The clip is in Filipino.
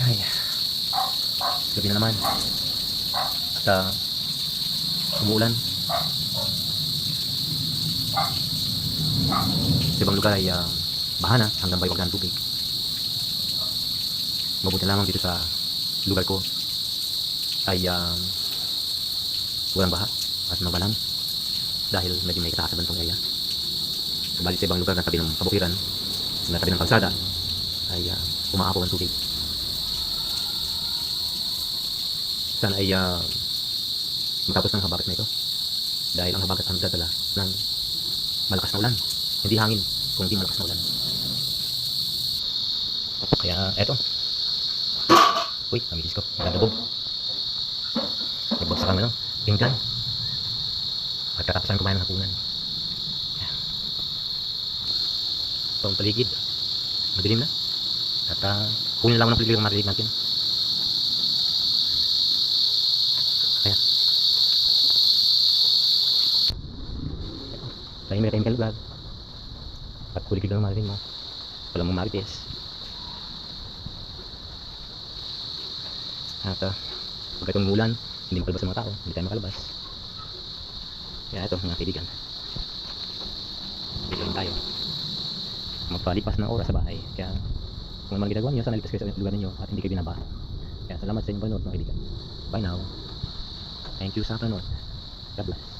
Ay. Gabi na naman. At uh, umuulan. Sa ibang lugar ay uh, baha na hanggang baywag ang tubig. Mabuti lamang dito sa lugar ko ay uh, walang baha at mabalang dahil medyo may kataasan itong area. Subalit sa ibang lugar na tabi ng kabukiran, na tabi ng kalsada, ay uh, umaapaw ang tubig. Sana ay uh, matapos ng habagat na ito. Dahil ang habagat ang dadala ng malakas na ulan. Hindi hangin, kundi malakas na ulan. Kaya eto. Uy, namilis ko. Nagdadabog. Nagbagsak ang ano, pinggan. At katapos namin kumain ng hapunan. Ito ang paligid. Madilim na. At uh, kunin lang ako ng paligid ang marinig natin. Tahimik ang lugar. At kuligid lang ang marinig mo. Walang mong marites. At uh, pag itong umulan, hindi makalabas ang mga tao. Hindi tayo makalabas. Kaya ito, mga kaibigan. Dito lang tayo. Magpalipas ng oras sa bahay. Kaya kung ano man ginagawa niyo, sana ligtas kayo sa lugar ninyo at hindi kayo binabaha. Kaya salamat sa inyong panonood mga kaibigan. Bye now. Thank you sa panonood. God bless.